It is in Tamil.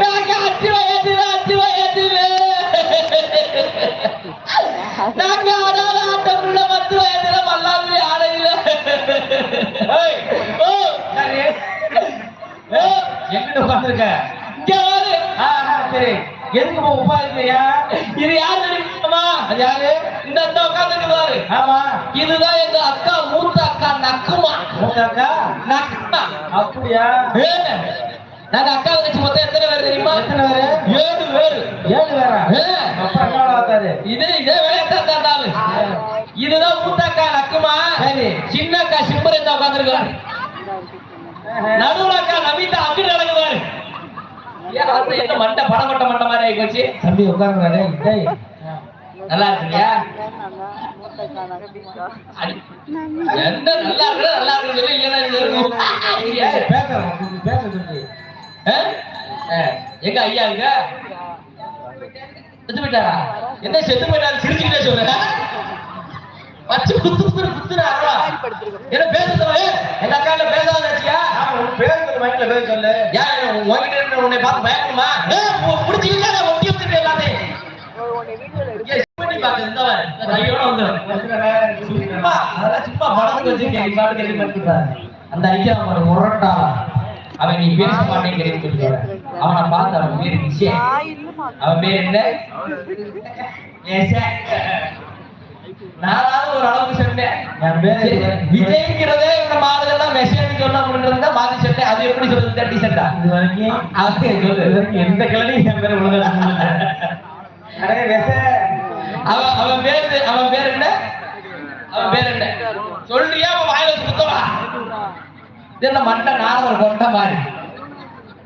நாங்க அஞ்சு வயசுல அஞ்சு வயசுல நாங்க ஆடாத ஆட்டக்குள்ள பத்து ஆடையில. எங்கிட்ட உட்கார்ந்திருக்க? சரி. எதுக்கு? இது யாரு அது யாரு? இந்த ஆமா. இதுதான் எங்க அக்கா மூத்த அக்கா நக்குமா. மூத்த அக்கா? நக்குமா. அப்படியா? ஏ, நாங்க அக்கா வச்சு மொத்தம் எத்தனை பேர் தெரியுமா? எத்தனை பேரு? ஏழு பேரு. ஏழு பேரா? ஏ, அப்பா என்ன பார்த்தாரு? இது இதே வேலையத்தான் தாண்டாளு இதுதான் மூத்த அக்கா நக்குமா. சரி. சின்ன அக்கா சிம்பர் இந்த உட்காந்துருக்காரு நடுவுல அக்கா நமிதா அங்கிட்டு மண்டை படமட்ட மண்டை மாதிரி ஆகி போச்சு தம்பி உட்காருங்க டேய். நல்லா இருக்குல்லையா அடி- என்ன நல்லா இருக்கு நல்லா இருக்கு சொல்லி இல்லைன்னா இது இருக்கும். ஏய், பேசுறேன் பேச சொல்லி ஆ? ஆ, எங்க ஐயா செத்து போயிட்டாரா? என்ன செத்து போயிட்டாரு? சிரிச்சுக்கிட்டே சொல்ற. வச்சு குத்து குத்து குத்துறாரா? என்ன எங்க அக்கால பேசாத வச்சியா பேசுறது மைண்ட்ல பேச சொல்லு. உங்ககிட்ட இருந்து உன்னை பார்த்து பயப்படுமா? பிடிச்சிக்கிட்டா நான் ஒட்டி வந்துட்டு எல்லாத்தையும். அந்த ஐக்கியம் அவன் முரட்டா அவன் நீ பேச மாட்டேங்கிறேன்னு சொல்லிடுற அவனை பார்த்து அவன் பேரு விஷயம் அவன் பேர் என்ன? ஏசே. நானாவது ஒரு அளவுக்கு சொன்னேன். விஜய்ங்கிறதே இந்த மாடுகள்லாம் விஷயம் சொன்ன அப்படின்றத அது எப்படி சொல்றது? சென்டா இது வரைக்கும் அது சொல்லு வரைக்கும் எந்த கிழமையும் என் பேரை சொன்னதில்ல. அடே வெச. அவன் அவன் பேரு அவன் பேர் என்ன? அவன் பேர் என்ன? சொல்றியா? அவன் வாயில வச்சு குத்தவா? இது என்ன மண்டை நார ஒரு கொண்ட மாதிரி.